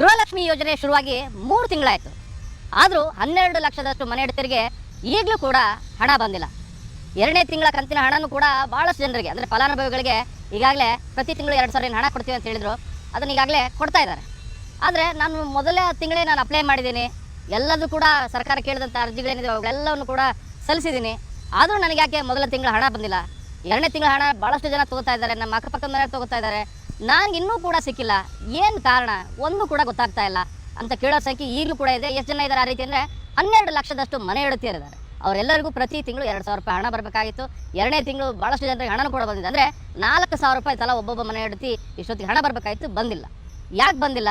ಗೃಹಲಕ್ಷ್ಮಿ ಯೋಜನೆ ಶುರುವಾಗಿ ಮೂರು ತಿಂಗಳಾಯಿತು. ಆದರೂ ಹನ್ನೆರಡು ಲಕ್ಷದಷ್ಟು ಮನೆ ಹಿಡಿತರಿಗೆ ಈಗಲೂ ಕೂಡ ಹಣ ಬಂದಿಲ್ಲ. ಎರಡನೇ ತಿಂಗಳ ಕಂತಿನ ಹಣನೂ ಕೂಡ ಭಾಳಷ್ಟು ಜನರಿಗೆ, ಅಂದರೆ ಫಲಾನುಭವಿಗಳಿಗೆ ಈಗಾಗಲೇ ಪ್ರತಿ ತಿಂಗಳು ಎರಡು ಸಾವಿರ ಹಣ ಕೊಡ್ತೀವಿ ಅಂತ ಹೇಳಿದ್ರು. ಅದನ್ನು ಈಗಾಗಲೇ ಕೊಡ್ತಾ ಇದ್ದಾರೆ. ಆದರೆ ನಾನು ಮೊದಲೇ ತಿಂಗಳೇ ನಾನು ಅಪ್ಲೈ ಮಾಡಿದ್ದೀನಿ. ಎಲ್ಲದೂ ಕೂಡ ಸರ್ಕಾರ ಕೇಳಿದಂಥ ಅರ್ಜಿಗಳೇನಿದೆ, ಅವುಗಳೆಲ್ಲವನ್ನು ಕೂಡ ಸಲ್ಲಿಸಿದ್ದೀನಿ. ಆದರೂ ನನಗೆ ಯಾಕೆ ಮೊದಲ ತಿಂಗಳ ಹಣ ಬಂದಿಲ್ಲ. ಎರಡನೇ ತಿಂಗಳ ಹಣ ಭಾಳಷ್ಟು ಜನ ತಗೋತಾ ಇದ್ದಾರೆ. ನಮ್ಮ ಅಕ್ಕಪಕ್ಕದ ಮನೆಯವ್ರು ತಗೋತಾ ಇದ್ದಾರೆ. ನನಗೆ ಇನ್ನೂ ಕೂಡ ಸಿಕ್ಕಿಲ್ಲ. ಏನು ಕಾರಣ? ಒಂದು ಕೂಡ ಗೊತ್ತಾಗ್ತಾ ಇಲ್ಲ. ಅಂತ ಕೇಳೋ ಸಂಖ್ಯೆ ಈಗಲೂ ಕೂಡ ಇದೆ. ಎಷ್ಟು ಜನ ಇದ್ದಾರೆ ಆ ರೀತಿ ಅಂದರೆ ಹನ್ನೆರಡು ಲಕ್ಷದಷ್ಟು ಮನೆ ಹೆಡತಿಯರಿದ್ದಾರೆ ಅವರೆಲ್ಲರಿಗೂ ಪ್ರತಿ ತಿಂಗಳು ಎರಡು ಸಾವಿರ ರೂಪಾಯಿ ಹಣ ಬರಬೇಕಾಗಿತ್ತು. ಎರಡನೇ ತಿಂಗಳು ಭಾಳಷ್ಟು ಜನರಿಗೆ ಹಣನೂ ಕೂಡ ಬಂದಿದೆ. ಅಂದರೆ ನಾಲ್ಕು ಸಾವಿರ ರೂಪಾಯಿ ತಲಾ ಒಬ್ಬೊಬ್ಬ ಮನೆ ಇಡ್ತಿ ಇಷ್ಟೊತ್ತಿಗೆ ಹಣ ಬರಬೇಕಾಗಿತ್ತು, ಬಂದಿಲ್ಲ. ಯಾಕೆ ಬಂದಿಲ್ಲ?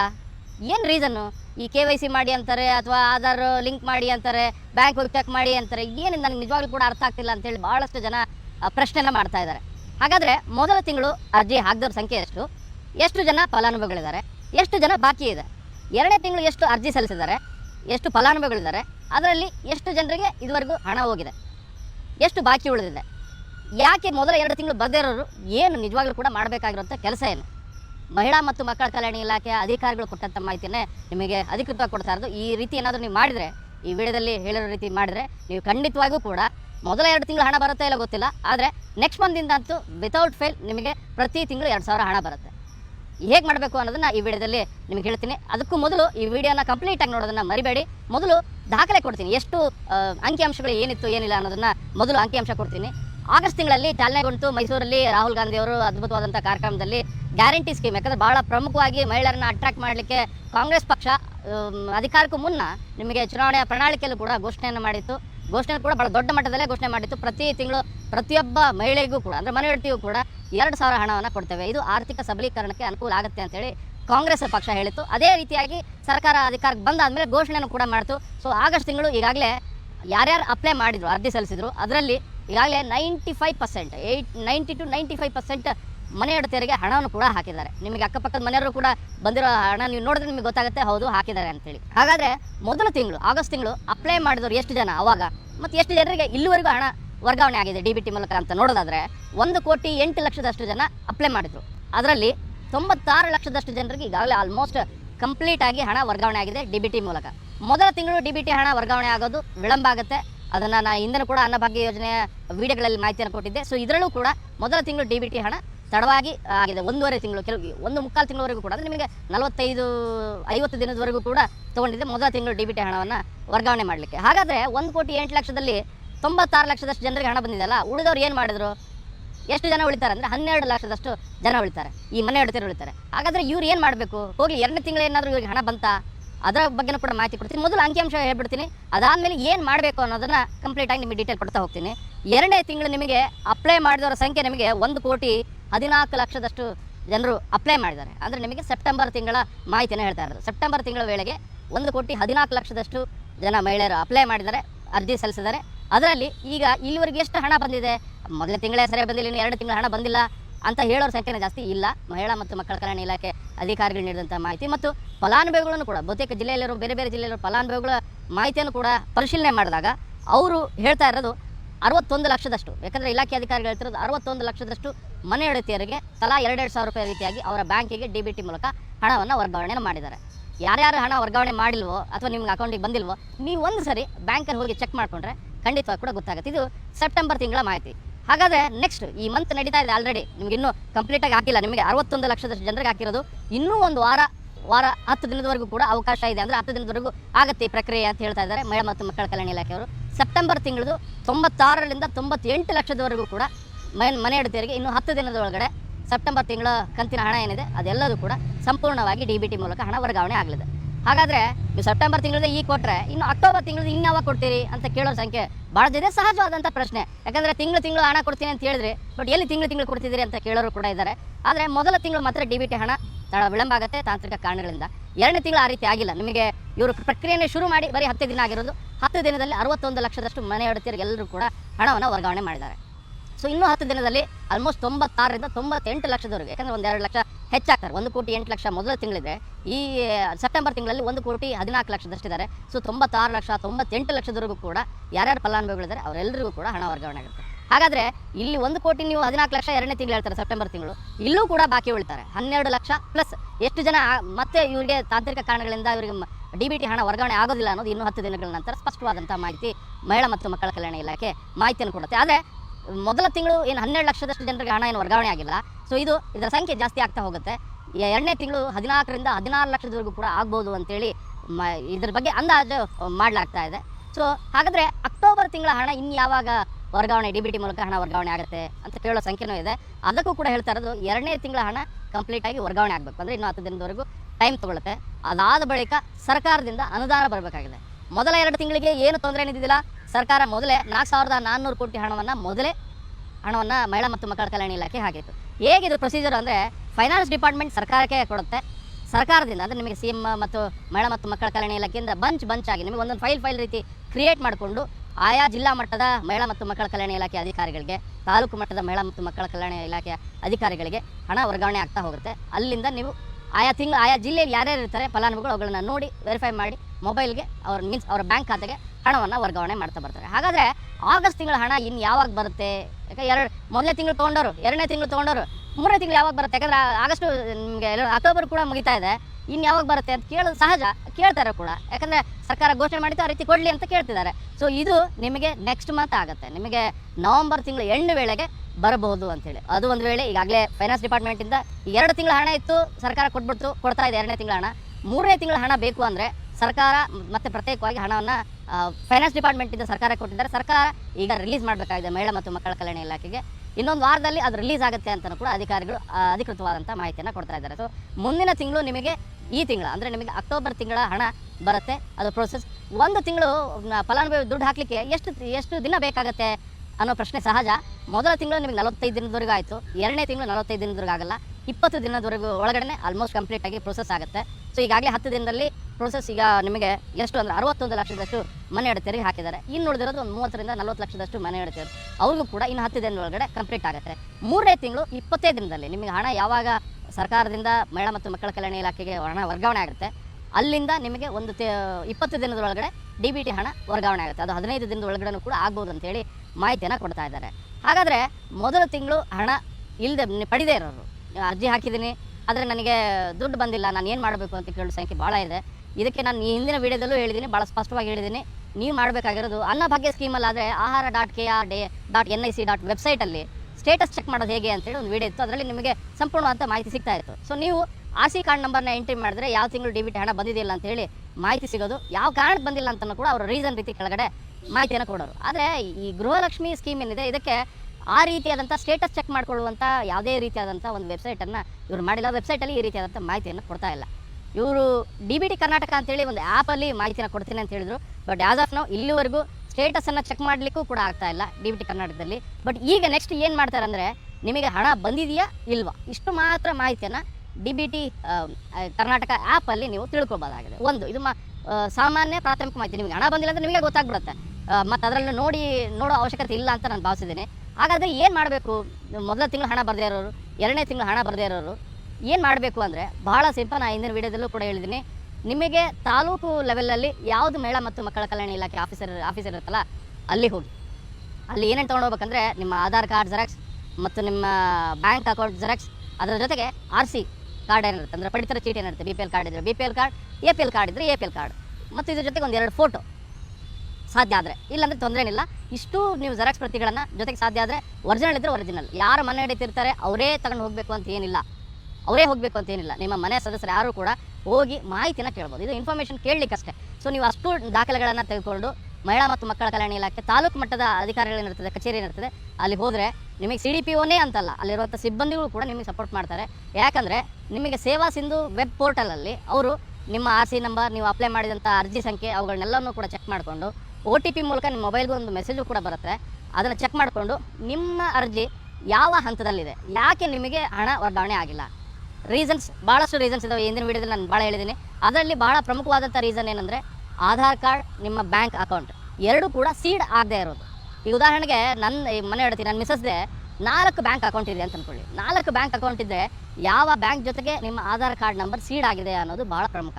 ಏನು ರೀಸನ್ನು ಈ ಕೆ ವೈ ಸಿ ಮಾಡಿ ಅಂತಾರೆ ಅಥವಾ ಆಧಾರ್ ಲಿಂಕ್ ಮಾಡಿ ಅಂತಾರೆ, ಬ್ಯಾಂಕ್ ಹೋಗಿ ಚೆಕ್ ಮಾಡಿ ಅಂತಾರೆ ಏನು ನನಗೆ ನಿಜವಾಗ್ಲೂ ಕೂಡ ಅರ್ಥ ಆಗ್ತಿಲ್ಲ ಅಂತೇಳಿ ಭಾಳಷ್ಟು ಜನ ಪ್ರಶ್ನೆನ ಮಾಡ್ತಾ ಇದ್ದಾರೆ. ಹಾಗಾದರೆ ಮೊದಲ ತಿಂಗಳು ಅರ್ಜಿ ಹಾಕಿದವ್ರ ಸಂಖ್ಯೆ ಎಷ್ಟು? ಎಷ್ಟು ಜನ ಫಲಾನುಭವಿಗಳಿದ್ದಾರೆ? ಎಷ್ಟು ಜನ ಬಾಕಿ ಇದೆ? ಎರಡನೇ ತಿಂಗಳು ಎಷ್ಟು ಅರ್ಜಿ ಸಲ್ಲಿಸಿದ್ದಾರೆ? ಎಷ್ಟು ಫಲಾನುಭವಿಗಳಿದ್ದಾರೆ? ಅದರಲ್ಲಿ ಎಷ್ಟು ಜನರಿಗೆ ಇದುವರೆಗೂ ಹಣ ಹೋಗಿದೆ? ಎಷ್ಟು ಬಾಕಿ ಉಳಿದಿದೆ? ಯಾಕೆ ಮೊದಲ ಎರಡು ತಿಂಗಳು ಬರದೇ ಇರೋರು ಏನು ನಿಜವಾಗ್ಲೂ ಕೂಡ ಮಾಡಬೇಕಾಗಿರುವಂಥ ಕೆಲಸ ಏನು? ಮಹಿಳಾ ಮತ್ತು ಮಕ್ಕಳ ಕಲ್ಯಾಣ ಇಲಾಖೆಯ ಅಧಿಕಾರಿಗಳು ಕೊಟ್ಟಂಥ ಮಾಹಿತಿಯನ್ನೇ ನಿಮಗೆ ಅಧಿಕೃತವಾಗಿ ಕೊಡ್ತಾ ಇರೋದು. ಈ ರೀತಿ ಏನಾದರೂ ನೀವು ಮಾಡಿದರೆ, ಈ ವಿಡಿಯೋದಲ್ಲಿ ಹೇಳಿರೋ ರೀತಿ ಮಾಡಿದರೆ, ನೀವು ಖಂಡಿತವಾಗಿಯೂ ಕೂಡ ಮೊದಲ ಎರಡು ತಿಂಗಳು ಹಣ ಬರುತ್ತೆ ಇಲ್ಲ ಗೊತ್ತಿಲ್ಲ, ಆದರೆ ನೆಕ್ಸ್ಟ್ ಮಂದಿಂದ ಅಂತೂ ವಿತೌಟ್ ಫೇಲ್ ನಿಮಗೆ ಪ್ರತಿ ತಿಂಗಳು ಎರಡು ಸಾವಿರ ಹಣ ಬರುತ್ತೆ. ಹೇಗೆ ಮಾಡಬೇಕು ಅನ್ನೋದನ್ನು ಈ ವಿಡಿಯೋದಲ್ಲಿ ನಿಮಗೆ ಹೇಳ್ತೀನಿ. ಅದಕ್ಕೂ ಮೊದಲು ಈ ವಿಡಿಯೋನ ಕಂಪ್ಲೀಟಾಗಿ ನೋಡೋದನ್ನ ಮರಿಬೇಡಿ. ಮೊದಲು ದಾಖಲೆ ಕೊಡ್ತೀನಿ. ಎಷ್ಟು ಅಂಕಿಅಂಶಗಳು ಏನಿತ್ತು, ಏನಿಲ್ಲ ಅನ್ನೋದನ್ನು ಮೊದಲು ಅಂಕಿಅಂಶ ಕೊಡ್ತೀನಿ. ಆಗಸ್ಟ್ ತಿಂಗಳಲ್ಲಿ ಚಾಲನೆಗೊಂಡು ಮೈಸೂರಲ್ಲಿ ರಾಹುಲ್ ಗಾಂಧಿ ಅವರು ಅದ್ಭುತವಾದಂಥ ಕಾರ್ಯಕ್ರಮದಲ್ಲಿ ಗ್ಯಾರಂಟಿ ಸ್ಕೀಮ್ ಯಾಕಂದರೆ ಭಾಳ ಪ್ರಮುಖವಾಗಿ ಮಹಿಳೆಯರನ್ನ ಅಟ್ರಾಕ್ಟ್ ಮಾಡಲಿಕ್ಕೆ ಕಾಂಗ್ರೆಸ್ ಪಕ್ಷ ಅಧಿಕಾರಕ್ಕೂ ಮುನ್ನ ನಿಮಗೆ ಚುನಾವಣೆಯ ಪ್ರಣಾಳಿಕೆಯಲ್ಲೂ ಕೂಡ ಘೋಷಣೆಯನ್ನು ಮಾಡಿತ್ತು. ಘೋಷಣೆ ಕೂಡ ಭಾಳ ದೊಡ್ಡ ಮಟ್ಟದಲ್ಲೇ ಘೋಷಣೆ ಮಾಡಿತ್ತು. ಪ್ರತಿ ತಿಂಗಳು ಪ್ರತಿಯೊಬ್ಬ ಮಹಿಳೆಗೂ ಕೂಡ, ಅಂದರೆ ಮನೆ ಹೆಂಡತಿಗೂ ಕೂಡ ಎರಡು ಸಾವಿರ ಹಣವನ್ನು ಕೊಡ್ತೇವೆ. ಇದು ಆರ್ಥಿಕ ಸಬಲೀಕರಣಕ್ಕೆ ಅನುಕೂಲ ಆಗುತ್ತೆ ಅಂತೇಳಿ ಕಾಂಗ್ರೆಸ್ ಪಕ್ಷ ಹೇಳಿತ್ತು. ಅದೇ ರೀತಿಯಾಗಿ ಸರ್ಕಾರ ಅಧಿಕಾರಕ್ಕೆ ಬಂದಾದಮೇಲೆ ಘೋಷಣೆಯನ್ನು ಕೂಡ ಮಾಡ್ತು. ಸೊ ಆಗಸ್ಟ್ ತಿಂಗಳು ಈಗಾಗಲೇ ಯಾರ್ಯಾರು ಅಪ್ಲೈ ಮಾಡಿದ್ರು, ಅರ್ಜಿ ಸಲ್ಲಿಸಿದ್ರು, ಅದರಲ್ಲಿ ಈಗಾಗಲೇ ninety five percent eight ninety two ninety five percent ಮನೆ ತೆರಿಗೆ ಹಣವನ್ನು ಕೂಡ ಹಾಕಿದ್ದಾರೆ. ನಿಮಗೆ ಅಕ್ಕಪಕ್ಕದ ಮನೆಯವರು ಕೂಡ ಬಂದಿರೋ ಹಣ ನೀವು ನೋಡಿದ್ರೆ ನಿಮಗೆ ಗೊತ್ತಾಗುತ್ತೆ, ಹೌದು, ಹಾಕಿದ್ದಾರೆ ಅಂತೇಳಿ. ಹಾಗಾದರೆ ಮೊದಲ ತಿಂಗಳು, ಆಗಸ್ಟ್ ತಿಂಗಳು ಅಪ್ಲೈ ಮಾಡಿದವರು ಎಷ್ಟು ಜನ ಅವಾಗ? ಮತ್ತು ಎಷ್ಟು ಜನರಿಗೆ ಇಲ್ಲಿವರೆಗೂ ಹಣ ವರ್ಗಾವಣೆ ಆಗಿದೆ ಡಿ ಬಿ ಟಿ ಮೂಲಕ ಅಂತ ನೋಡೋದಾದ್ರೆ ಒಂದು ಕೋಟಿ ಎಂಟು ಲಕ್ಷದಷ್ಟು ಜನ ಅಪ್ಲೈ ಮಾಡಿದ್ರು. ಅದರಲ್ಲಿ ತೊಂಬತ್ತಾರು ಲಕ್ಷದಷ್ಟು ಜನರಿಗೆ ಈಗಾಗಲೇ ಆಲ್ಮೋಸ್ಟ್ ಕಂಪ್ಲೀಟ್ ಆಗಿ ಹಣ ವರ್ಗಾವಣೆ ಆಗಿದೆ ಡಿ ಬಿ ಟಿ ಮೂಲಕ. ಮೊದಲ ತಿಂಗಳು ಡಿ ಬಿ ಟಿ ಹಣ ವರ್ಗಾವಣೆ ಆಗೋದು ವಿಳಂಬ ಆಗುತ್ತೆ. ಅದನ್ನು ನಾನು ಹಿಂದೆನೂ ಕೂಡ ಅನ್ನಭಾಗ್ಯ ಯೋಜನೆಯ ವಿಡಿಯೋಗಳಲ್ಲಿ ಮಾಹಿತಿಯನ್ನು ಕೊಟ್ಟಿದ್ದೆ. ಸೊ ಇದರಲ್ಲೂ ಕೂಡ ಮೊದಲ ತಿಂಗಳು ಡಿ ಬಿ ಟಿ ಹಣ ತಡವಾಗಿ ಆಗಿದೆ. ಒಂದೂವರೆ ತಿಂಗಳು, ಕೆಲವು ಒಂದು ಮುಕ್ಕಾಲು ತಿಂಗಳವರೆಗೂ ಕೂಡ ನಿಮಗೆ ನಲವತ್ತೈದು, ಐವತ್ತು ದಿನದವರೆಗೂ ಕೂಡ ತೊಗೊಂಡಿದ್ದೆ. ಮೊದಲ ತಿಂಗಳು ಡಿ ಬಿ ಟಿ ಹಣವನ್ನು ವರ್ಗಾವಣೆ ಮಾಡಲಿಕ್ಕೆ. ಹಾಗಾದರೆ ಒಂದು ಕೋಟಿ ಎಂಟು ಲಕ್ಷದಲ್ಲಿ ತೊಂಬತ್ತಾರು ಲಕ್ಷದಷ್ಟು ಜನರಿಗೆ ಹಣ ಬಂದಿದೆಯಲ್ಲ, ಉಳಿದವ್ರು ಏನು ಮಾಡಿದ್ರು? ಎಷ್ಟು ಜನ ಉಳಿತಾರೆ ಅಂದರೆ ಹನ್ನೆರಡು ಲಕ್ಷದಷ್ಟು ಜನ ಉಳಿತಾರೆ, ಈ ಮನೆ ಹೆಡ್ತಿರು ಉಳಿತಾರೆ. ಹಾಗಾದರೆ ಇವ್ರು ಏನು ಮಾಡಬೇಕು? ಹೋಗಿ ಎರಡನೇ ತಿಂಗಳು ಏನಾದರೂ ಇವ್ರಿಗೆ ಹಣ ಬಂತಾ? ಅದರ ಬಗ್ಗೆನೂ ಕೂಡ ಮಾಹಿತಿ ಕೊಡ್ತೀನಿ. ಮೊದಲು ಅಂಕಿಅಂಶ ಹೇಳ್ಬಿಡ್ತೀನಿ. ಅದಾದಮೇಲೆ ಏನು ಮಾಡಬೇಕು ಅನ್ನೋದನ್ನು ಕಂಪ್ಲೀಟಾಗಿ ನಿಮಗೆ ಡೀಟೇಲ್ ಕೊಡ್ತಾ ಹೋಗ್ತೀನಿ. ಎರಡನೇ ತಿಂಗಳು ನಿಮಗೆ ಅಪ್ಲೈ ಮಾಡಿದವರ ಸಂಖ್ಯೆ ನಿಮಗೆ ಒಂದು ಕೋಟಿ ಹದಿನಾಲ್ಕು ಲಕ್ಷದಷ್ಟು ಜನರು ಅಪ್ಲೈ ಮಾಡಿದ್ದಾರೆ. ಅಂದರೆ ನಿಮಗೆ ಸೆಪ್ಟೆಂಬರ್ ತಿಂಗಳ ಮಾಹಿತಿಯನ್ನು ಹೇಳ್ತಾ ಇರೋದು. ಸೆಪ್ಟೆಂಬರ್ ತಿಂಗಳ ವೇಳೆಗೆ ಒಂದು ಕೋಟಿ ಹದಿನಾಲ್ಕು ಲಕ್ಷದಷ್ಟು ಜನ ಮಹಿಳೆಯರು ಅಪ್ಲೈ ಮಾಡಿದ್ದಾರೆ, ಅರ್ಜಿ ಸಲ್ಲಿಸಿದ್ದಾರೆ. ಅದರಲ್ಲಿ ಈಗ ಇಲ್ಲಿವರೆಗೆ ಎಷ್ಟು ಹಣ ಬಂದಿದೆ? ಮೊದಲ ತಿಂಗಳೇ ಸರಿಯಾಗಿ ಬಂದಿಲ್ಲ, ಇನ್ನು ಎರಡು ತಿಂಗಳ ಹಣ ಬಂದಿಲ್ಲ ಅಂತ ಹೇಳೋರ ಸಂಖ್ಯೆನ ಜಾಸ್ತಿ ಇಲ್ಲ. ಮಹಿಳಾ ಮತ್ತು ಮಕ್ಕಳ ಕಲ್ಯಾಣ ಇಲಾಖೆ ಅಧಿಕಾರಿಗಳು ನೀಡಿದಂಥ ಮಾಹಿತಿ ಮತ್ತು ಫಲಾನುಭವಿಗಳನ್ನು ಕೂಡ ಬಹುತೇಕ ಜಿಲ್ಲೆಯಲ್ಲಿರೋ ಬೇರೆ ಬೇರೆ ಜಿಲ್ಲೆಯಲ್ಲಿರೋ ಫಲಾನುಭವಿಗಳ ಮಾಹಿತಿಯನ್ನು ಕೂಡ ಪರಿಶೀಲನೆ ಮಾಡಿದಾಗ ಅವರು ಹೇಳ್ತಾ ಇರೋದು ಅರವತ್ತೊಂದು ಲಕ್ಷದಷ್ಟು. ಯಾಕಂದರೆ ಇಲಾಖೆ ಅಧಿಕಾರಿಗಳು ಹೇಳ್ತಿರೋದು ಅರವತ್ತೊಂದು ಲಕ್ಷದಷ್ಟು ಮನೆ ಹೆಂಡತಿಯರಿಗೆ ತಲಾ ಎರಡೆರಡು ಸಾವಿರ ರೂಪಾಯಿ ರೀತಿಯಾಗಿ ಅವರ ಬ್ಯಾಂಕಿಗೆ ಡಿ ಬಿ ಮೂಲಕ ಹಣವನ್ನು ವರ್ಗಾವಣೆಯನ್ನು ಮಾಡಿದ್ದಾರೆ. ಯಾರ್ಯಾರು ಹಣ ವರ್ಗಾವಣೆ ಮಾಡಿಲ್ವೋ ಅಥವಾ ನಿಮ್ಗೆ ಅಕೌಂಟಿಗೆ ಬಂದಿಲ್ವೋ, ನೀವು ಒಂದು ಸರಿ ಬ್ಯಾಂಕಲ್ಲಿ ಹೋಗಿ ಚೆಕ್ ಮಾಡಿಕೊಂಡ್ರೆ ಖಂಡಿತವಾಗಿ ಕೂಡ ಗೊತ್ತಾಗುತ್ತೆ. ಇದು ಸೆಪ್ಟೆಂಬರ್ ತಿಂಗಳ ಮಾಹಿತಿ. ಹಾಗಾದರೆ ನೆಕ್ಸ್ಟ್ ಈ ಮಂತ್ ನಡೀತಾ ಇದೆ ಆಲ್ರೆಡಿ ನಿಮ್ಗೆ ಇನ್ನೂ ಕಂಪ್ಲೀಟಾಗಿ ಹಾಕಿಲ್ಲ. ನಿಮಗೆ ಅರವತ್ತೊಂದು ಲಕ್ಷದಷ್ಟು ಜನರಿಗೆ ಹಾಕಿರೋದು. ಇನ್ನೂ ಒಂದು ವಾರ ವಾರ, ಹತ್ತು ದಿನದವರೆಗೂ ಕೂಡ ಅವಕಾಶ ಇದೆ ಅಂದರೆ ಹತ್ತು ದಿನದವರೆಗೂ ಆಗುತ್ತೆ ಈ ಪ್ರಕ್ರಿಯೆ ಅಂತ ಹೇಳ್ತಾ ಇದ್ದಾರೆ ಮಹಿಳಾ ಮತ್ತು ಮಕ್ಕಳ ಕಲ್ಯಾಣ ಇಲಾಖೆಯವರು ಸೆಪ್ಟೆಂಬರ್ ತಿಂಗಳದು ತೊಂಬತ್ತಾರರಿಂದ ತೊಂಬತ್ತೆಂಟು ಲಕ್ಷದವರೆಗೂ ಕೂಡ ಮನೆ ಮನೆ ಹೆಂಡತಿಯರಿಗೆ ಇನ್ನು ಹತ್ತು ದಿನದ ಒಳಗಡೆ ಸೆಪ್ಟೆಂಬರ್ ತಿಂಗಳ ಕಂತಿನ ಹಣ ಏನಿದೆ ಅದೆಲ್ಲದೂ ಕೂಡ ಸಂಪೂರ್ಣವಾಗಿ ಡಿ ಮೂಲಕ ಹಣ ವರ್ಗಾವಣೆ ಆಗಲಿದೆ. ಹಾಗಾದರೆ ನೀವು ಸೆಪ್ಟೆಂಬರ್ ತಿಂಗಳದ ಈ ಕೊಟ್ಟರೆ ಇನ್ನು ಅಕ್ಟೋಬರ್ ತಿಂಗಳದ ಇನ್ಯಾವಾಗ ಕೊಡ್ತೀರಿ ಅಂತ ಕೇಳೋ ಸಂಖ್ಯೆ ಭಾಳ ಜನ ಸಹಜವಾದಂಥ ಪ್ರಶ್ನೆ. ಯಾಕಂದರೆ ತಿಂಗಳು ತಿಂಗಳು ಹಣ ಕೊಡ್ತೀನಿ ಅಂತ ಹೇಳಿದ್ರೆ ಬಟ್ ಎಲ್ಲಿ ತಿಂಗಳು ತಿಂಗಳು ಕೊಡ್ತಿದ್ದೀರಿ ಅಂತ ಕೇಳೋರು ಕೂಡ ಇದ್ದಾರೆ. ಆದರೆ ಮೊದಲ ತಿಂಗಳು ಮಾತ್ರ ಡಿ ಟಿ ಹಣ ತಡ ವಿಳಂಬ ಆಗುತ್ತೆ ತಾಂತ್ರಿಕ ಕಾರಣಗಳಿಂದ. ಎರಡನೇ ತಿಂಗಳು ಆ ರೀತಿ ಆಗಿಲ್ಲ. ನಿಮಗೆ ಇವರು ಪ್ರಕ್ರಿಯೆನೇ ಶುರು ಮಾಡಿ ಬರೀ ಹತ್ತು ದಿನ ಆಗಿರೋದು. ಹತ್ತು ದಿನದಲ್ಲಿ ಅರವತ್ತೊಂದು ಲಕ್ಷದಷ್ಟು ಮನೆ ಹೆಂಡತಿಯರಿಗೆ ಎಲ್ಲರೂ ಕೂಡ ಹಣವನ್ನು ವರ್ಗಾವಣೆ ಮಾಡಿದ್ದಾರೆ. ಸೊ ಇನ್ನೂ ಹತ್ತು ದಿನದಲ್ಲಿ ಆಲ್ಮೋಸ್ಟ್ ತೊಂಬತ್ತಾರರಿಂದ ತೊಂಬತ್ತೆಂಟು ಲಕ್ಷದವರೆಗೆ, ಯಾಕಂದರೆ ಒಂದೆರಡು ಲಕ್ಷ ಹೆಚ್ಚಾಗ್ತಾರೆ. ಒಂದು ಕೋಟಿ ಎಂಟು ಲಕ್ಷ ಮೊದಲ ತಿಂಗಳಿದೆ. ಈ ಸೆಪ್ಟೆಂಬರ್ ತಿಂಗಳಲ್ಲಿ ಒಂದು ಕೋಟಿ ಹದಿನಾಲ್ಕು ಲಕ್ಷದಷ್ಟಿದ್ದಾರೆ ಸೊ, ತೊಂಬತ್ತಾರು ಲಕ್ಷ, ತೊಂಬತ್ತೆಂಟು ಲಕ್ಷದವರೆಗೂ ಕೂಡ ಯಾರ್ಯಾರು ಫಲಾನುಭವಿಗಳಿದ್ದಾರೆ ಅವರೆಲ್ಲರಿಗೂ ಕೂಡ ಹಣ ವರ್ಗಾವಣೆ ಆಗುತ್ತೆ. ಹಾಗಾದ್ರೆ, ಇಲ್ಲಿ ಒಂದು ಕೋಟಿ ನೀವು ಹದಿನಾಲ್ಕು ಲಕ್ಷ ಎರಡನೇ ತಿಂಗಳು ಹೇಳ್ತಾರೆ, ಸೆಪ್ಟೆಂಬರ್ ತಿಂಗಳು. ಇಲ್ಲೂ ಕೂಡ ಬಾಕಿ ಉಳಿತಾರೆ. ಹನ್ನೆರಡು ಲಕ್ಷ ಪ್ಲಸ್ ಎಷ್ಟು ಜನ ಮತ್ತೆ ಇವರಿಗೆ ತಾಂತ್ರಿಕ ಕಾರಣಗಳಿಂದ ಇವರಿಗೆ ಡಿ ಬಿ ಟಿ ಹಣ ವರ್ಗಾವಣೆ ಆಗೋದಿಲ್ಲ ಅನ್ನೋದು ಇನ್ನೂ ಹತ್ತು ದಿನಗಳ ನಂತರ ಸ್ಪಷ್ಟವಾದಂಥ ಮಾಹಿತಿ ಮಹಿಳಾ ಮತ್ತು ಮಕ್ಕಳ ಕಲ್ಯಾಣ ಇಲಾಖೆ ಮಾಹಿತಿಯನ್ನು ಕೊಡುತ್ತೆ. ಆದರೆ ಮೊದಲ ತಿಂಗಳು ಏನು ಹನ್ನೆರಡು ಲಕ್ಷದಷ್ಟು ಜನರಿಗೆ ಹಣ ಏನು ವರ್ಗಾವಣೆ ಆಗಿಲ್ಲ. ಸೊ ಇದು ಇದರ ಸಂಖ್ಯೆ ಜಾಸ್ತಿ ಆಗ್ತಾ ಹೋಗುತ್ತೆ. ಎರಡನೇ ತಿಂಗಳು ಹದಿನಾಲ್ಕರಿಂದ ಹದಿನಾರು ಲಕ್ಷದವರೆಗೂ ಕೂಡ ಆಗ್ಬೋದು ಅಂತೇಳಿ ಮ ಇದ್ರ ಬಗ್ಗೆ ಅಂದಾಜು ಮಾಡಲಾಗ್ತಾ ಇದೆ. ಸೊ ಹಾಗಾದರೆ ಅಕ್ಟೋಬರ್ ತಿಂಗಳ ಹಣ ಇನ್ನು ಯಾವಾಗ ವರ್ಗಾವಣೆ, ಡಿ ಬಿ ಟಿ ಮೂಲಕ ಹಣ ವರ್ಗಾವಣೆ ಆಗುತ್ತೆ ಅಂತ ಕೇಳೋ ಸಂಖ್ಯೆನೂ ಇದೆ. ಅದಕ್ಕೂ ಕೂಡ ಹೇಳ್ತಾ ಇರೋದು ಎರಡನೇ ತಿಂಗಳ ಹಣ ಕಂಪ್ಲೀಟ್ ಆಗಿ ವರ್ಗಾವಣೆ ಆಗಬೇಕು. ಅಂದರೆ ಇನ್ನೂ ಹತ್ತು ದಿನದವರೆಗೂ ಟೈಮ್ ತೊಗೊಳುತ್ತೆ. ಅದಾದ ಬಳಿಕ ಸರ್ಕಾರದಿಂದ ಅನುದಾನ ಬರಬೇಕಾಗಿದೆ. ಮೊದಲ ಎರಡು ತಿಂಗಳಿಗೆ ಏನು ತೊಂದರೆ ಏನಿದ್ದಿಲ್ಲ ಸರ್ಕಾರ ಮೊದಲೇ ನಾಲ್ಕು ಸಾವಿರದ ನಾನ್ನೂರು ಕೋಟಿ ಹಣವನ್ನು ಮೊದಲೇ ಹಣವನ್ನು ಮಹಿಳಾ ಮತ್ತು ಮಕ್ಕಳ ಕಲ್ಯಾಣ ಇಲಾಖೆ ಹಾಕಿತ್ತು. ಹೇಗಿದು ಪ್ರೊಸೀಜರ್ ಅಂದರೆ ಫೈನಾನ್ಸ್ ಡಿಪಾರ್ಟ್ಮೆಂಟ್ ಸರ್ಕಾರಕ್ಕೆ ಕೊಡುತ್ತೆ. ಸರ್ಕಾರದಿಂದ ಅಂದರೆ ನಿಮಗೆ ಸಿ ಎಂ ಮತ್ತು ಮಹಿಳಾ ಮತ್ತು ಮಕ್ಕಳ ಕಲ್ಯಾಣ ಇಲಾಖೆಯಿಂದ ಬಂಚ್ ಬಂಚ್ ಆಗಿ ನಿಮಗೆ ಒಂದೊಂದು ಫೈಲ್ ಫೈಲ್ ರೀತಿ ಕ್ರಿಯೇಟ್ ಮಾಡಿಕೊಂಡು ಆಯಾ ಜಿಲ್ಲಾ ಮಟ್ಟದ ಮಹಿಳಾ ಮತ್ತು ಮಕ್ಕಳ ಕಲ್ಯಾಣ ಇಲಾಖೆ ಅಧಿಕಾರಿಗಳಿಗೆ, ತಾಲೂಕು ಮಟ್ಟದ ಮಹಿಳಾ ಮತ್ತು ಮಕ್ಕಳ ಕಲ್ಯಾಣ ಇಲಾಖೆಯ ಅಧಿಕಾರಿಗಳಿಗೆ ಹಣ ವರ್ಗಾವಣೆ ಆಗ್ತಾ ಹೋಗುತ್ತೆ. ಅಲ್ಲಿಂದ ನೀವು ಆಯಾ ತಿಂಗಳು, ಆಯಾ ಜಿಲ್ಲೆಯಲ್ಲಿ ಯಾರ್ಯಾರು ಇರ್ತಾರೆ ಫಲಾನುಭವಿಗಳು ಅವುಗಳನ್ನು ನೋಡಿ ವೆರಿಫೈ ಮಾಡಿ ಮೊಬೈಲ್ಗೆ ಅವ್ರ ಮೀನ್ಸ್ ಅವರ ಬ್ಯಾಂಕ್ ಖಾತೆಗೆ ಹಣವನ್ನು ವರ್ಗಾವಣೆ ಮಾಡ್ತಾ ಬರ್ತಾರೆ. ಹಾಗಾದರೆ ಆಗಸ್ಟ್ ತಿಂಗಳ ಹಣ ಇನ್ನು ಯಾವಾಗ ಬರುತ್ತೆ? ಯಾಕೆ ಎರಡು, ಮೊದಲನೇ ತಿಂಗಳು ತೊಗೊಂಡವರು, ಎರಡನೇ ತಿಂಗಳು ತೊಗೊಂಡವರು, ಮೂರನೇ ತಿಂಗಳು ಯಾವಾಗ ಬರುತ್ತೆ? ಯಾಕಂದರೆ ಆಗಸ್ಟು ನಿಮಗೆ ಅಕ್ಟೋಬರ್ ಕೂಡ ಮುಗಿತಾ ಇದೆ. ಇನ್ನು ಯಾವಾಗ ಬರುತ್ತೆ ಅಂತ ಕೇಳೋದು ಸಹಜ, ಕೇಳ್ತಾರೆ ಕೂಡ. ಯಾಕಂದರೆ ಸರ್ಕಾರ ಘೋಷಣೆ ಮಾಡಿದ್ದು ಆ ರೀತಿ ಕೊಡಲಿ ಅಂತ ಕೇಳ್ತಿದ್ದಾರೆ. ಸೊ ಇದು ನಿಮಗೆ ನೆಕ್ಸ್ಟ್ ಮಂತ್ ಆಗುತ್ತೆ. ನಿಮಗೆ ನವಂಬರ್ ತಿಂಗಳು ಎಂಟು ವೇಳೆಗೆ ಬರಬಹುದು ಅಂತೇಳಿ ಅದು ಒಂದು ವೇಳೆ ಈಗಾಗಲೇ ಫೈನಾನ್ಸ್ ಡಿಪಾರ್ಟ್ಮೆಂಟಿಂದ ಎರಡು ತಿಂಗಳ ಹಣ ಇತ್ತು, ಸರ್ಕಾರ ಕೊಟ್ಬಿಡ್ತು, ಕೊಡ್ತಾ ಇದೆ ಎರಡನೇ ತಿಂಗಳ ಹಣ. ಮೂರನೇ ತಿಂಗಳ ಹಣ ಬೇಕು ಅಂದರೆ ಸರ್ಕಾರ ಮತ್ತೆ ಪ್ರತ್ಯೇಕವಾಗಿ ಹಣವನ್ನು ಫೈನಾನ್ಸ್ ಡಿಪಾರ್ಟ್ಮೆಂಟಿಂದ ಸರ್ಕಾರ ಕೊಟ್ಟಿದ್ದಾರೆ. ಸರ್ಕಾರ ಈಗ ರಿಲೀಸ್ ಮಾಡಬೇಕಾಗಿದೆ ಮಹಿಳಾ ಮತ್ತು ಮಕ್ಕಳ ಕಲ್ಯಾಣ ಇಲಾಖೆಗೆ. ಇನ್ನೊಂದು ವಾರದಲ್ಲಿ ಅದು ರಿಲೀಸ್ ಆಗುತ್ತೆ ಅಂತಲೂ ಕೂಡ ಅಧಿಕಾರಿಗಳು ಅಧಿಕೃತವಾದಂಥ ಮಾಹಿತಿಯನ್ನು ಕೊಡ್ತಾ ಇದ್ದಾರೆ. ಸೊ ಮುಂದಿನ ತಿಂಗಳು ನಿಮಗೆ ಈ ತಿಂಗಳ, ಅಂದರೆ ನಿಮಗೆ ಅಕ್ಟೋಬರ್ ತಿಂಗಳ ಹಣ ಬರುತ್ತೆ, ಅದು ಪ್ರೊಸೆಸ್ ಒಂದು ತಿಂಗಳು ಫಲಾನುಭವಿ ದುಡ್ಡು ಹಾಕಲಿಕ್ಕೆ ಎಷ್ಟು ಎಷ್ಟು ದಿನ ಬೇಕಾಗುತ್ತೆ ಅನ್ನೋ ಪ್ರಶ್ನೆ ಸಹಜ. ಮೊದಲ ತಿಂಗಳು ನಿಮಗೆ ನಲವತ್ತೈದು ದಿನದವರೆಗೂ ಆಯಿತು. ಎರಡನೇ ತಿಂಗಳು ನಲವತ್ತೈದು ದಿನದವರೆಗೂ ಆಗಲ್ಲ. ಇಪ್ಪತ್ತು ದಿನದವರೆಗೂ ಒಳಗಡೆ ಆಲ್ಮೋಸ್ಟ್ ಕಂಪ್ಲೀಟ್ ಆಗಿ ಪ್ರೊಸೆಸ್ ಆಗುತ್ತೆ. ಸೊ ಈಗಾಗಲೇ ಹತ್ತು ದಿನದಲ್ಲಿ ಪ್ರೊಸೆಸ್ ಈಗ ನಿಮಗೆ ಎಷ್ಟು ಅಂದರೆ ಅರವತ್ತೊಂದು ಲಕ್ಷದಷ್ಟು ಮನೆ ತೆರಿಗೆ ಹಾಕಿದ್ದಾರೆ. ಇನ್ನು ಉಳಿದಿರೋದು ಒಂದು ಮೂವತ್ತರಿಂದ ನಲ್ವತ್ತು ಲಕ್ಷದಷ್ಟು ಮನೆ ತೆರಿಗೆ ಅವ್ರಿಗೂ ಕೂಡ ಇನ್ನು ಹತ್ತು ದಿನದ ಒಳಗಡೆ ಕಂಪ್ಲೀಟ್ ಆಗುತ್ತೆ. ಮೂರನೇ ತಿಂಗಳು ಇಪ್ಪತ್ತೇ ದಿನದಲ್ಲಿ ನಿಮಗೆ ಹಣ ಯಾವಾಗ ಸರ್ಕಾರದಿಂದ ಮಹಿಳಾ ಮತ್ತು ಮಕ್ಕಳ ಕಲ್ಯಾಣ ಇಲಾಖೆಗೆ ಹಣ ವರ್ಗಾವಣೆ ಆಗುತ್ತೆ, ಅಲ್ಲಿಂದ ನಿಮಗೆ ಒಂದು ತೆ, ಇಪ್ಪತ್ತು ದಿನದೊಳಗಡೆ ಡಿ ಬಿ ಟಿ ಹಣ ವರ್ಗಾವಣೆ ಆಗುತ್ತೆ. ಅದು ಹದಿನೈದು ದಿನದ ಒಳಗಡೆ ಕೂಡ ಆಗ್ಬೋದು ಅಂತೇಳಿ ಮಾಹಿತಿಯನ್ನು ಕೊಡ್ತಾ ಇದ್ದಾರೆ. ಹಾಗಾದರೆ ಮೊದಲ ತಿಂಗಳು ಹಣ ಇಲ್ಲದೆ ಪಡೆದೇ ಇರೋರು. ಅರ್ಜಿ ಹಾಕಿದ್ದೀನಿ, ಆದರೆ ನನಗೆ ದುಡ್ಡು ಬಂದಿಲ್ಲ, ನಾನು ಏನು ಮಾಡಬೇಕು ಅಂತ ಕೇಳೋ ಸಂಖ್ಯೆ ಭಾಳ ಇದೆ. ಇದಕ್ಕೆ ನಾನು ಈ ಹಿಂದಿನ ವಿಡಿಯೋದಲ್ಲೂ ಹೇಳಿದ್ದೀನಿ ಭಾಳ ಸ್ಪಷ್ಟವಾಗಿ ಹೇಳಿದ್ದೀನಿ. ನೀವು ಮಾಡಬೇಕಾಗಿರೋದು ಅನ್ನಭಾಗ್ಯ ಸ್ಕೀಮಲ್ಲಿ ಆದರೆ Ahara dot K R D dot N I C dot ವೆಬ್ಸೈಟಲ್ಲಿ ಸ್ಟೇಟಸ್ ಚೆಕ್ ಮಾಡೋದು ಹೇಗೆ ಅಂತೇಳಿ ಒಂದು ವಿಡಿಯೋ ಇತ್ತು. ಅದರಲ್ಲಿ ನಿಮಗೆ ಸಂಪೂರ್ಣವಾದ ಮಾಹಿತಿ ಸಿಗ್ತಾ ಇತ್ತು. ಸೊ ನೀವು ಆರ್ ಸಿ ಕಾರ್ಡ್ ನಂಬರ್ನ ಎಂಟ್ರಿ ಮಾಡಿದ್ರೆ ಯಾವ ತಿಂಗಳು ಡಿ ಹಣ ಬಂದಿದೆಯಿಲ್ಲ ಅಂತ ಹೇಳಿ ಮಾಹಿತಿ ಸಿಗೋದು. ಯಾವ ಕಾರಣಕ್ಕೆ ಬಂದಿಲ್ಲ ಅಂತಲೂ ಕೂಡ ಅವರು ರೀಸನ್ ರೀತಿ ಕೆಳಗಡೆ ಮಾಹಿತಿಯನ್ನು ಕೊಡೋರು. ಆದರೆ ಈ ಗೃಹಲಕ್ಷ್ಮಿ ಸ್ಕೀಮ್ ಏನಿದೆ, ಇದಕ್ಕೆ ಆ ರೀತಿಯಾದಂಥ ಸ್ಟೇಟಸ್ ಚೆಕ್ ಮಾಡಿಕೊಳ್ಳುವಂಥ ಯಾವುದೇ ರೀತಿಯಾದಂಥ ಒಂದು ವೆಬ್ಸೈಟನ್ನು ಇವರು ಮಾಡಿಲ್ಲ. ವೆಬ್ಸೈಟಲ್ಲಿ ಈ ರೀತಿಯಾದಂಥ ಮಾಹಿತಿಯನ್ನು ಕೊಡ್ತಾ ಇಲ್ಲ. ಇವರು ಡಿ ಬಿ ಟಿ ಕರ್ನಾಟಕ ಅಂತೇಳಿ ಒಂದು ಆ್ಯಪಲ್ಲಿ ಮಾಹಿತಿನ ಕೊಡ್ತೀನಿ ಅಂತ ಹೇಳಿದ್ರು. ಬಟ್ ಆಸ್ ಆಫ್ ನಾವು ಇಲ್ಲಿವರೆಗೂ ಸ್ಟೇಟಸನ್ನು ಚೆಕ್ ಮಾಡಲಿಕ್ಕೂ ಕೂಡ ಆಗ್ತಾ ಇಲ್ಲ ಡಿ ಬಿ ಟಿ ಕರ್ನಾಟಕದಲ್ಲಿ. ಬಟ್ ಈಗ ನೆಕ್ಸ್ಟ್ ಏನು ಮಾಡ್ತಾರೆ ಅಂದರೆ ನಿಮಗೆ ಹಣ ಬಂದಿದೆಯಾ ಇಲ್ವಾ? ಇಷ್ಟು ಮಾತ್ರ ಮಾಹಿತಿಯನ್ನು ಡಿ ಬಿ ಟಿ ಕರ್ನಾಟಕ ಆ್ಯಪಲ್ಲಿ ನೀವು ತಿಳ್ಕೊಬೋದಾಗಿದೆ ಒಂದು, ಇದು ಮಾ ಸಾಮಾನ್ಯ ಪ್ರಾಥಮಿಕ ಮಾಹಿತಿ. ನಿಮಗೆ ಹಣ ಬಂದಿಲ್ಲ ಅಂದರೆ ನಿಮಗೆ ಗೊತ್ತಾಗ್ಬಿಡುತ್ತೆ. ಮತ್ತು ಅದರಲ್ಲಿ ನೋಡಿ, ನೋಡೋ ಅವಶ್ಯಕತೆ ಇಲ್ಲ ಅಂತ ನಾನು ಭಾವಿಸಿದ್ದೀನಿ. ಹಾಗಾದರೆ ಏನು ಮಾಡಬೇಕು? ಮೊದಲ ತಿಂಗಳು ಹಣ ಬರದೇ ಇರೋರು, ಎರಡನೇ ತಿಂಗಳು ಹಣ ಬರದೇ ಇರೋರು ಏನು ಮಾಡಬೇಕು ಅಂದರೆ ಭಾಳ ಸಿಂಪಲ್ ನಾನು ಹಿಂದಿನ ವಿಡಿಯೋದಲ್ಲೂ ಕೂಡ ಹೇಳಿದ್ದೀನಿ ನಿಮಗೆ ತಾಲೂಕು ಲೆವೆಲಲ್ಲಿ ಯಾವುದು ಮೇಳ ಮತ್ತು ಮಕ್ಕಳ ಕಲ್ಯಾಣ ಇಲಾಖೆ ಆಫೀಸರ್ ಆಫೀಸರ್ ಇರುತ್ತಲ್ಲ, ಅಲ್ಲಿ ಹೋಗಿ. ಅಲ್ಲಿ ಏನೇನು ತೊಗೊಂಡೋಗ್ಬೇಕಂದ್ರೆ ನಿಮ್ಮ ಆಧಾರ್ ಕಾರ್ಡ್ ಜೆರಾಕ್ಸ್ ಮತ್ತು ನಿಮ್ಮ ಬ್ಯಾಂಕ್ ಅಕೌಂಟ್ ಜೆರಾಕ್ಸ್ ಅದರ ಜೊತೆಗೆ ಆರ್ ಸಿ ಕಾರ್ಡ್ ಏನಿರುತ್ತೆ ಅಂದರೆ ಪಡಿತರ ಚೀಟಿ ಏನಿರುತ್ತೆ ಬಿ ಪಿ ಎಲ್ ಕಾರ್ಡ್ ಇದ್ದರೆ B P L card A P L card ಇದ್ದರೆ ಎ ಪಿ ಎಲ್ ಕಾರ್ಡ್ ಮತ್ತು ಇದ್ರ ಜೊತೆಗೆ ಒಂದು ಎರಡು ಫೋಟೋ ಸಾಧ್ಯ ಆದರೆ. ಇಲ್ಲಾಂದರೆ ತೊಂದರೆ ಏನಿಲ್ಲ. ಇಷ್ಟು ನೀವು ಜೆರಾಕ್ಸ್ ಪ್ರತಿಗಳನ್ನು ಜೊತೆಗೆ ಸಾಧ್ಯ ಆದರೆ ಒರಿಜಿನಲ್ ಇದ್ದರೆ ಒರಿಜಿನಲ್ ಯಾರು ಮನೆ ಹಿಡಿತಿರ್ತಾರೆ, ಅವರೇ ತಗೊಂಡು ಹೋಗಬೇಕು ಅಂತ ಏನಿಲ್ಲ. ಅವರೇ ಹೋಗಬೇಕು ಅಂತ ಏನಿಲ್ಲ. ನಿಮ್ಮ ಮನೆ ಸದಸ್ಯರು ಯಾರು ಕೂಡ ಹೋಗಿ ಮಾಹಿತಿನ ಕೇಳ್ಬೋದು. ಇದು ಇನ್ಫಾರ್ಮೇಷನ್ ಕೇಳಲಿಕ್ಕಷ್ಟೇ ಸೊ ನೀವು ಅಷ್ಟು ದಾಖಲೆಗಳನ್ನು ತೆಗೆದುಕೊಂಡು ಮಹಿಳಾ ಮತ್ತು ಮಕ್ಕಳ ಕಲ್ಯಾಣ ಇಲಾಖೆ ತಾಲೂಕು ಮಟ್ಟದ ಅಧಿಕಾರಿಗಳೇನಿರ್ತದೆ ಕಚೇರಿ ಏನಿರ್ತದೆ ಅಲ್ಲಿ ಹೋದರೆ ನಿಮಗೆ ಸಿ ಡಿ ಪಿ ಓನೇ ಅಂತಲ್ಲ. ಅಲ್ಲಿರುವಂಥ ಸಿಬ್ಬಂದಿಗಳು ಕೂಡ ನಿಮಗೆ ಸಪೋರ್ಟ್ ಮಾಡ್ತಾರೆ. ಯಾಕಂದರೆ ನಿಮಗೆ ಸೇವಾ ಸಿಂಧು ವೆಬ್ ಪೋರ್ಟಲಲ್ಲಿ ಅವರು ನಿಮ್ಮ ಆರ್ ಸಿ ನಂಬರ್ ನೀವು ಅಪ್ಲೈ ಮಾಡಿದಂಥ ಅರ್ಜಿ ಸಂಖ್ಯೆ ಅವುಗಳನ್ನೆಲ್ಲವೂ ಕೂಡ ಚೆಕ್ ಮಾಡಿಕೊಂಡು ಒ ಟಿ ಪಿ ಮೂಲಕ ನಿಮ್ಮ ಮೊಬೈಲ್ಗೂ ಒಂದು ಮೆಸೇಜು ಕೂಡ ಬರುತ್ತೆ. ಅದನ್ನು ಚೆಕ್ ಮಾಡಿಕೊಂಡು ನಿಮ್ಮ ಅರ್ಜಿ ಯಾವ ಹಂತದಲ್ಲಿದೆ? ಯಾಕೆ ನಿಮಗೆ ಹಣ ವರ್ಗಾವಣೆ ಆಗಿಲ್ಲ? ರೀಸನ್ಸ್ ಭಾಳಷ್ಟು ರೀಸನ್ಸ್ ಇದಾವೆ. ಹಿಂದಿನ ವಿಡಿಯೋದಲ್ಲಿ ನಾನು ಭಾಳ ಹೇಳಿದ್ದೀನಿ ಅದರಲ್ಲಿ ಭಾಳ ಪ್ರಮುಖವಾದಂಥ ರೀಸನ್ ಏನಂದರೆ, ಆಧಾರ್ ಕಾರ್ಡ್ ನಿಮ್ಮ ಬ್ಯಾಂಕ್ ಅಕೌಂಟ್. ಎರಡೂ ಕೂಡ ಸೀಡ್ ಆಗದೆ ಇರೋದು. ಈ ಉದಾಹರಣೆಗೆ ನನ್ನ ಈ ಮನೆ ಹೇಳ್ತೀನಿ ನನ್ನ ಮಿಸಸ್ದೆ ನಾಲ್ಕು ಬ್ಯಾಂಕ್ ಅಕೌಂಟ್ ಇದೆ ಅಂತ ಅಂದ್ಕೊಳ್ಳಿ ನಾಲ್ಕು ಬ್ಯಾಂಕ್ ಅಕೌಂಟ್ ಇದ್ದರೆ ಯಾವ ಬ್ಯಾಂಕ್ ಜೊತೆಗೆ ನಿಮ್ಮ ಆಧಾರ್ ಕಾರ್ಡ್ ನಂಬರ್ ಸೀಡ್ ಆಗಿದೆ ಅನ್ನೋದು ಭಾಳ ಪ್ರಮುಖ.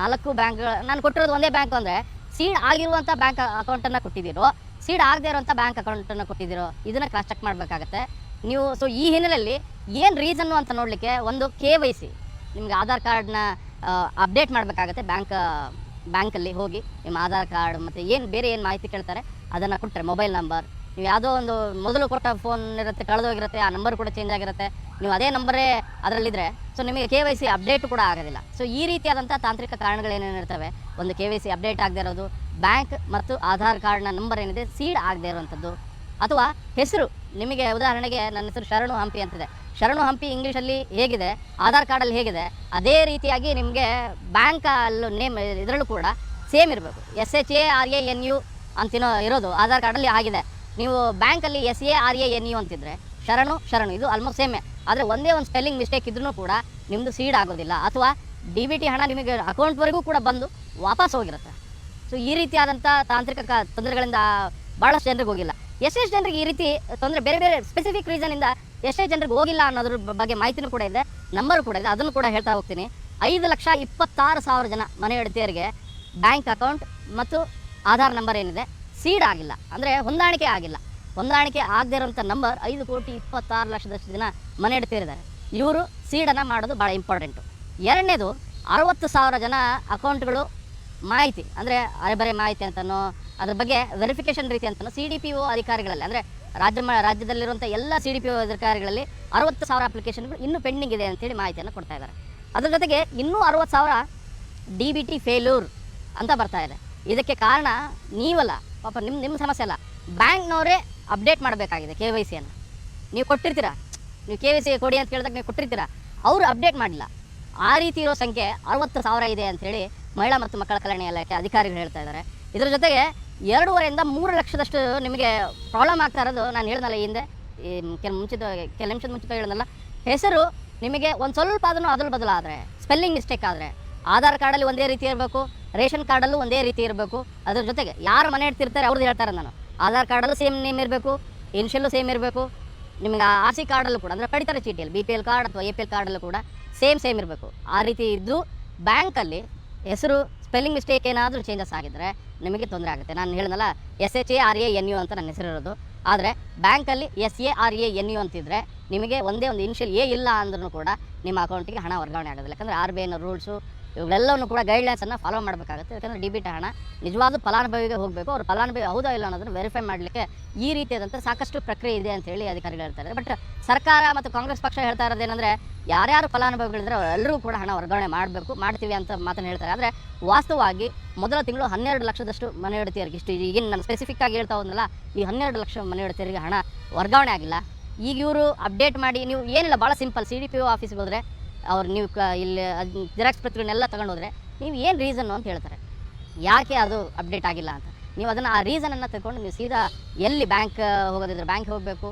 ನಾಲ್ಕು ಬ್ಯಾಂಕ್, ನಾನು ಕೊಟ್ಟಿರೋದು ಒಂದೇ ಬ್ಯಾಂಕ್ ಅಂದರೆ ಸೀಡ್ ಆಗಿರುವಂಥ ಬ್ಯಾಂಕ್ ಅಕೌಂಟನ್ನು ಕೊಟ್ಟಿದ್ದೀರೋ ಸೀಡ್ ಆಗದೆ ಇರುವಂಥ ಬ್ಯಾಂಕ್ ಅಕೌಂಟನ್ನು ಕೊಟ್ಟಿದ್ದೀರೋ, ಇದನ್ನು ಕ್ರಾಸ್ ಚೆಕ್ ಮಾಡಬೇಕಾಗತ್ತೆ. ನೀವು ಸೊ ಈ ಹಿನ್ನೆಲೆಯಲ್ಲಿ ಏನು ರೀಸನ್ನು ಅಂತ ನೋಡಲಿಕ್ಕೆ ಒಂದು ಕೆ ವೈ ಸಿ ನಿಮಗೆ ಆಧಾರ್ ಕಾರ್ಡ್ನ ಅಪ್ಡೇಟ್ ಮಾಡಬೇಕಾಗತ್ತೆ ಬ್ಯಾಂಕ್ ಬ್ಯಾಂಕಲ್ಲಿ ಹೋಗಿ ನಿಮ್ಮ ಆಧಾರ್ ಕಾರ್ಡ್ ಮತ್ತು ಏನು ಬೇರೆ ಏನು ಮಾಹಿತಿ ಕೇಳ್ತಾರೆ ಅದನ್ನು ಕೊಟ್ಟರೆ ಮೊಬೈಲ್ ನಂಬರ್ ನೀವು ಯಾವುದೋ ಒಂದು ಮೊದಲು ಕೊಟ್ಟ ಫೋನ್ ಇರುತ್ತೆ ಕಳೆದೋಗಿರುತ್ತೆ ಆ ನಂಬರ್ ಕೂಡ ಚೇಂಜ್ ಆಗಿರುತ್ತೆ. ನೀವು ಅದೇ ನಂಬರೇ ಅದರಲ್ಲಿದ್ದರೆ ಸೊ ನಿಮಗೆ ಕೆ ವೈ ಸಿ ಅಪ್ಡೇಟ್ ಕೂಡ ಆಗೋದಿಲ್ಲ. ಸೊ ಈ ರೀತಿಯಾದಂಥ ತಾಂತ್ರಿಕ ಕಾರಣಗಳೇನೇನಿರ್ತವೆ ಒಂದು ಕೆ ವೈ ಸಿ ಅಪ್ಡೇಟ್ ಆಗದೇ ಇರೋದು ಬ್ಯಾಂಕ್ ಮತ್ತು ಆಧಾರ್ ಕಾರ್ಡ್ನ ನಂಬರ್ ಏನಿದೆ ಸೀಡ್ ಆಗದೇ ಇರುವಂಥದ್ದು ಅಥವಾ ಹೆಸರು, ನಿಮಗೆ ಉದಾಹರಣೆಗೆ ನನ್ನ ಹೆಸರು ಶರಣು ಹಂಪಿ ಅಂತಿದೆ. ಶರಣು ಹಂಪಿ ಇಂಗ್ಲೀಷಲ್ಲಿ ಹೇಗಿದೆ, ಆಧಾರ್ ಕಾರ್ಡಲ್ಲಿ ಹೇಗಿದೆ, ಅದೇ ರೀತಿಯಾಗಿ ನಿಮಗೆ ಬ್ಯಾಂಕ್ ಅಲ್ಲೂ ನೇಮ್ ಇದರಲ್ಲೂ ಕೂಡ ಸೇಮ್ ಇರಬೇಕು. S H A R A N U ಅಂತಿನೋ ಇರೋದು ಆಧಾರ್ ಕಾರ್ಡಲ್ಲಿ ಆಗಿದೆ. ನೀವು ಬ್ಯಾಂಕಲ್ಲಿ S A R A N U ಅಂತಿದ್ರೆ ಶರಣು ಶರಣು, ಇದು ಆಲ್ಮೋಸ್ಟ್ ಸೇಮೇ ಆದರೆ ಒಂದೇ ಒಂದು ಸ್ಪೆಲ್ಲಿಂಗ್ ಮಿಸ್ಟೇಕ್ ಇದ್ರೂ ಕೂಡ ನಿಮ್ಮದು ಸೀಡ್ ಆಗೋದಿಲ್ಲ. ಅಥವಾ ಡಿ ಬಿ ಟಿ ಹಣ ನಿಮಗೆ ಅಕೌಂಟ್ವರೆಗೂ ಕೂಡ ಬಂದು ವಾಪಸ್ ಹೋಗಿರುತ್ತೆ. ಸೊ ಈ ರೀತಿಯಾದಂಥ ತಾಂತ್ರಿಕ ಕ, ತೊಂದರೆಗಳಿಂದ ಭಾಳಷ್ಟು ಜನರಿಗೆ ಹೋಗಿಲ್ಲ. ಎಷ್ಟೆಷ್ಟು ಜನರಿಗೆ ಈ ರೀತಿ ತೊಂದರೆ, ಬೇರೆ ಬೇರೆ ಸ್ಪೆಸಿಫಿಕ್ ರೀಸನಿಂದ ಎಷ್ಟೇ ಜನರಿಗೆ ಹೋಗಿಲ್ಲ ಅನ್ನೋದ್ರ ಬಗ್ಗೆ ಮಾಹಿತಿನೂ ಕೂಡ ಇದೆ ನಂಬರ್ ಕೂಡ ಇದೆ, ಅದನ್ನು ಕೂಡ ಹೇಳ್ತಾ ಹೋಗ್ತೀನಿ. ಐದು ಲಕ್ಷ ಇಪ್ಪತ್ತಾರು ಸಾವಿರ ಜನ ಮನೆ ಹೆಂಡತಿಯರಿಗೆ ಬ್ಯಾಂಕ್ ಅಕೌಂಟ್ ಮತ್ತು ಆಧಾರ್ ನಂಬರ್ ಏನಿದೆ ಸೀಡ್ ಆಗಿಲ್ಲ, ಅಂದರೆ ಹೊಂದಾಣಿಕೆ ಆಗಿಲ್ಲ. ಹೊಂದಾಣಿಕೆ ಆಗದೇ ಇರೋಂಥ ನಂಬರ್ ಐದು ಕೋಟಿ ಇಪ್ಪತ್ತಾರು ಲಕ್ಷದಷ್ಟು ಜನ ಮನೆ ಹಿಡ್ತಿರಿದ್ದಾರೆ ಇವರು ಸೀಡನ್ನು ಮಾಡೋದು ಭಾಳ ಇಂಪಾರ್ಟೆಂಟು ಎರಡನೇದು, ಅರವತ್ತು ಸಾವಿರ ಜನ ಅಕೌಂಟ್ಗಳು ಮಾಹಿತಿ, ಅಂದರೆ ಅರೆಬರೆ ಮಾಹಿತಿ ಅಂತನೋ, ಅದ್ರ ಬಗ್ಗೆ ವೆರಿಫಿಕೇಷನ್ ರೀತಿ ಅಂತನೋ ಸಿ ಡಿ ಪಿ ಒ ಅಧಿಕಾರಿಗಳಲ್ಲಿ, ಅಂದರೆ ರಾಜ್ಯ ರಾಜ್ಯದಲ್ಲಿರುವಂಥ ಎಲ್ಲ ಸಿ ಡಿ ಪಿ ಒ ಅಧಿಕಾರಿಗಳಲ್ಲಿ ಅರವತ್ತು ಸಾವಿರ ಅಪ್ಲಿಕೇಶನ್ಗಳು ಇನ್ನೂ ಪೆಂಡಿಂಗ್ ಇದೆ ಅಂತೇಳಿ ಮಾಹಿತಿಯನ್ನು ಕೊಡ್ತಾ ಇದ್ದಾರೆ. ಅದ್ರ ಜೊತೆಗೆ ಇನ್ನೂ ಅರವತ್ತು ಸಾವಿರ ಡಿ ಬಿ ಟಿ ಫೇಲ್ಯೂರ್ ಅಂತ ಬರ್ತಾ ಇದೆ. ಇದಕ್ಕೆ ಕಾರಣ ನೀವಲ್ಲ, ಪಾಪ ನಿಮ್ಮ ನಿಮ್ಮ ಸಮಸ್ಯೆ ಅಲ್ಲ, ಬ್ಯಾಂಕ್ನವರೇ ಅಪ್ಡೇಟ್ ಮಾಡಬೇಕಾಗಿದೆ ಕೆ ವೈ ಸಿಯನ್ನು ನೀವು ಕೊಟ್ಟಿರ್ತೀರಾ? ನೀವು ಕೆ ವೈ ಸಿ ಕೊಡಿ ಅಂತ ಕೇಳಿದಾಗ ನೀವು ಕೊಟ್ಟಿರ್ತೀರ? ಅವರು ಅಪ್ಡೇಟ್ ಮಾಡಿಲ್ಲ ಆ ರೀತಿ ಇರೋ ಸಂಖ್ಯೆ ಅರವತ್ತು ಸಾವಿರ ಇದೆ ಅಂಥೇಳಿ ಮಹಿಳಾ ಮತ್ತು ಮಕ್ಕಳ ಕಲ್ಯಾಣ ಇಲಾಖೆ ಅಧಿಕಾರಿಗಳು ಹೇಳ್ತಾ ಇದ್ದಾರೆ. ಇದರ ಜೊತೆಗೆ ಎರಡೂವರೆಯಿಂದ ಮೂರು ಲಕ್ಷದಷ್ಟು ನಿಮಗೆ ಪ್ರಾಬ್ಲಮ್ ಆಗ್ತಾ ಇರೋದು ನಾನು ಹೇಳ್ದಲ್ಲ ಹಿಂದೆ. ಈ ಕೆಲ ಮುಂಚಿತ ಕೆಲ ನಿಮಿಷದ ಮುಂಚಿತ ಹೇಳಿದ್ನಲ್ಲ ಹೆಸರು ನಿಮಗೆ ಒಂದು ಸ್ವಲ್ಪ ಅದನ್ನು ಅದಲು ಬದಲಾದರೆ ಸ್ಪೆಲ್ಲಿಂಗ್ ಮಿಸ್ಟೇಕ್ ಆದರೆ, ಆಧಾರ್ ಕಾರ್ಡಲ್ಲಿ ಒಂದೇ ರೀತಿ ಇರಬೇಕು, ರೇಷನ್ ಕಾರ್ಡಲ್ಲೂ ಒಂದೇ ರೀತಿ ಇರಬೇಕು. ಅದ್ರ ಜೊತೆಗೆ ಯಾರು ಮನೆ ಇಡ್ತಿರ್ತಾರೆ ಅವ್ರದ್ದು ಹೇಳ್ತಾರೆ ನಾನು. ಆಧಾರ್ ಕಾರ್ಡಲ್ಲೂ ಸೇಮ್ ನೇಮ್ ಇರಬೇಕು ಇನ್ಷಿಯಲ್ಲೂ ಸೇಮ್ ಇರಬೇಕು. ನಿಮಗೆ ಆರ್ ಸಿ ಕಾರ್ಡಲ್ಲೂ ಕೂಡ, ಅಂದರೆ ಪಡಿತರ ಚೀಟಿಯಲ್ಲಿ ಬಿ ಪಿ ಎಲ್ ಕಾರ್ಡ್ ಅಥವಾ ಎ ಪಿ ಎಲ್ ಕಾರ್ಡಲ್ಲೂ ಕೂಡ ಸೇಮ್ ಸೇಮ್ ಇರಬೇಕು. ಆ ರೀತಿ ಇದ್ದು ಬ್ಯಾಂಕಲ್ಲಿ ಹೆಸರು ಸ್ಪೆಲ್ಲಿಂಗ್ ಮಿಸ್ಟೇಕ್ ಏನಾದರೂ ಚೇಂಜಸ್ ಆಗಿದ್ದರೆ ನಿಮಗೆ ತೊಂದರೆ ಆಗುತ್ತೆ. ನಾನು ಹೇಳಿದ್ನಲ್ಲ S H A R A N U ಅಂತ ನನ್ನ ಹೆಸರಿರೋದು ಆದರೆ ಬ್ಯಾಂಕಲ್ಲಿ S A R A N U ಅಂತಿದ್ರೆ ನಿಮಗೆ ಒಂದೇ ಒಂದು ಇನಿಷಿಯಲ್ ಎ ಇಲ್ಲ ಅಂದ್ರೂ ಕೂಡ ನಿಮ್ಮ ಅಕೌಂಟಿಗೆ ಹಣ ವರ್ಗಾವಣೆ ಆಗೋದಿಲ್ಲ. ಯಾಕಂದರೆ ಆರ್ ಬಿ ಐನ ರೂಲ್ಸು ಇವುಗಳೆಲ್ಲವನ್ನು ಕೂಡ ಗೈಡ್ಲೈನ್ಸನ್ನು ಫಾಲೋ ಮಾಡಬೇಕಾಗುತ್ತೆ. ಯಾಕಂದರೆ ಡಿಬಿಟ್ ಹಣ ನಿಜವಾದ ಫಲಾನುಭವಿಗೆ ಹೋಗಬೇಕು. ಅವ್ರು ಫಲಾನುಭವಿ ಹೌದಾ ಇಲ್ಲ ಅನ್ನೋದನ್ನು ವೆರಿಫೈ ಮಾಡಲಿಕ್ಕೆ ಈ ರೀತಿಯಾದಂಥ ಸಾಕಷ್ಟು ಪ್ರಕ್ರಿಯೆ ಇದೆ ಅಂತ ಹೇಳಿ ಅಧಿಕಾರಿಗಳು ಹೇಳ್ತಾರೆ ಬಟ್ ಸರ್ಕಾರ ಮತ್ತು ಕಾಂಗ್ರೆಸ್ ಪಕ್ಷ ಹೇಳ್ತಾ ಇರೋದೇನೆಂದರೆ ಯಾರ್ಯಾರು ಫಲಾನುಭವಿಗಳಿದ್ರೆ ಅವರೆಲ್ಲರೂ ಕೂಡ ಹಣ ವರ್ಗಾವಣೆ ಮಾಡಬೇಕು, ಮಾಡ್ತೀವಿ ಅಂತ ಮಾತನ್ನು ಹೇಳ್ತಾರೆ. ಆದರೆ ವಾಸ್ತವವಾಗಿ ಮೊದಲ ತಿಂಗಳು ಹನ್ನೆರಡು ಲಕ್ಷದಷ್ಟು ಮನೆ ಹೆಂಡತಿಯರಿಗೆ ಇಷ್ಟು ಈಗಿನ ನಾನು ಸ್ಪೆಸಿಫಿಕ್ ಆಗಿ ಹೇಳ್ತಾ ಹೋದ್ನಲ್ಲ, ಈ ಹನ್ನೆರಡು ಲಕ್ಷ ಮನೆ ಹೆಂಡತಿಯರಿಗೆ ಹಣ ವರ್ಗಾವಣೆ ಆಗಿಲ್ಲ. ಈಗ ಇವರು ಅಪ್ಡೇಟ್ ಮಾಡಿ ನೀವು ಏನಿಲ್ಲ ಭಾಳ simple C D P O ಆಫೀಸ್ಗೆ ಹೋದರೆ ಅವ್ರು ನೀವು ಕ ಇಲ್ಲಿ ಜೆರಾಕ್ಸ್ ಪ್ರತಿಗಳನ್ನೆಲ್ಲ ತಗೊಂಡು ಹೋದರೆ ನೀವು ಏನು ರೀಸನ್ನು ಅಂತ ಹೇಳ್ತಾರೆ. ಯಾಕೆ ಅದು ಅಪ್ಡೇಟ್ ಆಗಿಲ್ಲ ಅಂತ. ನೀವು ಅದನ್ನು ಆ ರೀಸನನ್ನು ತಗೊಂಡು ನೀವು ಸೀದಾ ಎಲ್ಲಿ ಬ್ಯಾಂಕ್ ಹೋಗೋದಿದ್ರೆ ಬ್ಯಾಂಕ್ ಹೋಗಬೇಕು.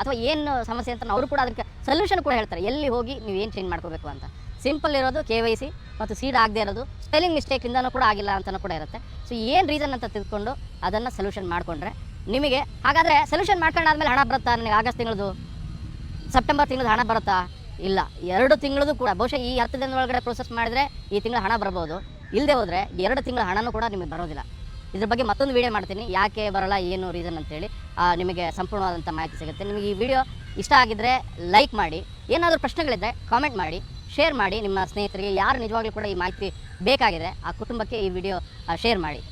ಅಥವಾ ಏನು ಸಮಸ್ಯೆ ಅಂತ ಅವರು ಕೂಡ ಅದಕ್ಕೆ ಸೊಲ್ಯೂಷನ್ ಕೂಡ ಹೇಳ್ತಾರೆ. ಎಲ್ಲಿ ಹೋಗಿ ನೀವು ಏನು ಚೇಂಜ್ ಮಾಡ್ಕೋಬೇಕು ಅಂತ. ಸಿಂಪಲ್ ಇರೋದು ಕೆ ವೈ ಸಿ ಮತ್ತು ಸೀಡ್ ಆಗದೆ ಇರೋದು ಸ್ಪೆಲ್ಲಿಂಗ್ ಮಿಸ್ಟೇಕಿಂದನೂ ಕೂಡ ಆಗಿಲ್ಲ ಅಂತಲೂ ಕೂಡ ಇರುತ್ತೆ. ಸೊ ಏನು ರೀಸನ್ ಅಂತ ತಿಳ್ಕೊಂಡು ಅದನ್ನು ಸೊಲ್ಯೂಷನ್ ಮಾಡಿಕೊಂಡ್ರೆ ನಿಮಗೆ ಹಾಗಾದರೆ ಸೊಲ್ಯೂಷನ್ ಮಾಡ್ಕೊಂಡಾದ್ಮೇಲೆ ಹಣ ಬರುತ್ತಾ? ನನಗೆ ಆಗಸ್ಟ್ ತಿಂಗಳದು ಸೆಪ್ಟೆಂಬರ್ ತಿಂಗಳದು ಹಣ ಬರುತ್ತಾ? ಇಲ್ಲ, ಎರಡು ತಿಂಗಳದು ಕೂಡ. ಬಹುಶಃ ಈ ಹತ್ತು ದಿನದ ಒಳಗಡೆ ಪ್ರೊಸೆಸ್ ಮಾಡಿದ್ರೆ ಈ ತಿಂಗಳ ಹಣ ಬರ್ಬೋದು. ಇಲ್ಲದೆ ಹೋದರೆ ಎರಡು ತಿಂಗಳ ಹಣನೂ ಕೂಡ ನಿಮಗೆ ಬರೋದಿಲ್ಲ. ಇದ್ರ ಬಗ್ಗೆ ಮತ್ತೊಂದು ವಿಡಿಯೋ ಮಾಡ್ತೀನಿ. ಯಾಕೆ ಬರಲ್ಲ, ಏನು ರೀಸನ್ ಅಂತೇಳಿ ನಿಮಗೆ ಸಂಪೂರ್ಣವಾದಂಥ ಮಾಹಿತಿ ಸಿಗುತ್ತೆ. ನಿಮಗೆ ಈ ವಿಡಿಯೋ ಇಷ್ಟ ಆಗಿದ್ದರೆ ಲೈಕ್ ಮಾಡಿ. ಏನಾದರೂ ಪ್ರಶ್ನೆಗಳಿದ್ದರೆ ಕಾಮೆಂಟ್ ಮಾಡಿ ಶೇರ್ ಮಾಡಿ. ನಿಮ್ಮ ಸ್ನೇಹಿತರಿಗೆ, ಯಾರು ನಿಜವಾಗ್ಲೂ ಕೂಡ ಈ ಮಾಹಿತಿ ಬೇಕಾಗಿದೆ, ಆ ಕುಟುಂಬಕ್ಕೆ ಈ ವಿಡಿಯೋ ಶೇರ್ ಮಾಡಿ.